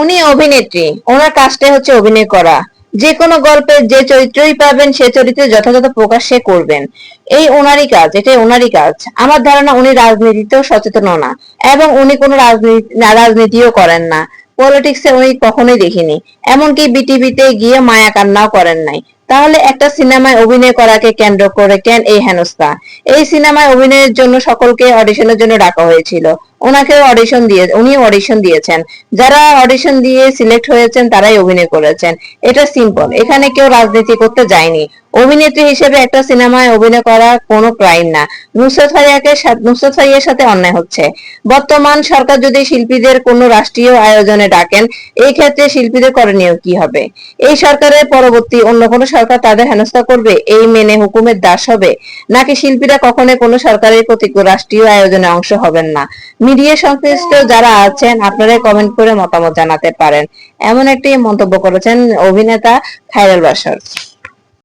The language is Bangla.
উনি অভিনেত্রী। ওনার কাজটাই হচ্ছে অভিনয় করা। যে কোনো গল্পে যে চরিত্রই পাবেন, সে চরিত্রে যথাযথ প্রকাশ সে করবেন। এই ওনারই কাজ, এটাই ওনারই কাজ। আমার ধারণা উনি রাজনীতিতেও সচেতন না, এবং উনি কোনো রাজনীতি রাজনীতিও করেন না। পলিটিক্সে উনি কখনোই দেখিনি। এমনকি বিটিভিতে গিয়ে মায়া কান্নাও করেন নাই। তাহলে একটা সিনেমায় অভিনয় করাকে কেন্দ্র করে কেন এই হেনস্থা। এই সিনেমায় অভিনয়ের জন্য সকলকে অডিশনের জন্য ডাকা হয়েছিল। ওনাকেও অডিশন দিয়ে উনি অডিশন দিয়েছেন। যারা অডিশন দিয়ে সিলেক্ট হয়েছেন, তারাই অভিনয় করেছেন। এটা সিম্পল এখানে কেউ রাজনীতি করতে যায়নি। অভিনেত্রী হিসেবে একটা সিনেমায় অভিনয় করা কোনো ক্রাইম না। নুসরাত ফারিয়াকে নুসরাত ফারিয়ার সাথে অন্যায় হচ্ছে। বর্তমান সরকার যদি শিল্পীদের কোনো রাষ্ট্রীয় আয়োজনে ডাকেন, এই ক্ষেত্রে শিল্পীদের করণীয় কি হবে? এই সরকারের পরবর্তী অন্য কোনো সরকার তাদের হেনস্থা করবে, এই মেনে হুকুমের দাস হবে? নাকি শিল্পীরা কখনো কোনো সরকারের প্রতি রাষ্ট্রীয় আয়োজনে অংশ হবেন না? মিডিয়া সংশ্লিষ্ট যারা আছেন আপনারা কমেন্ট করে মতামত জানাতে পারেন। এমন একটি মন্তব্য করেছেন অভিনেতা খায়রুল বাশর।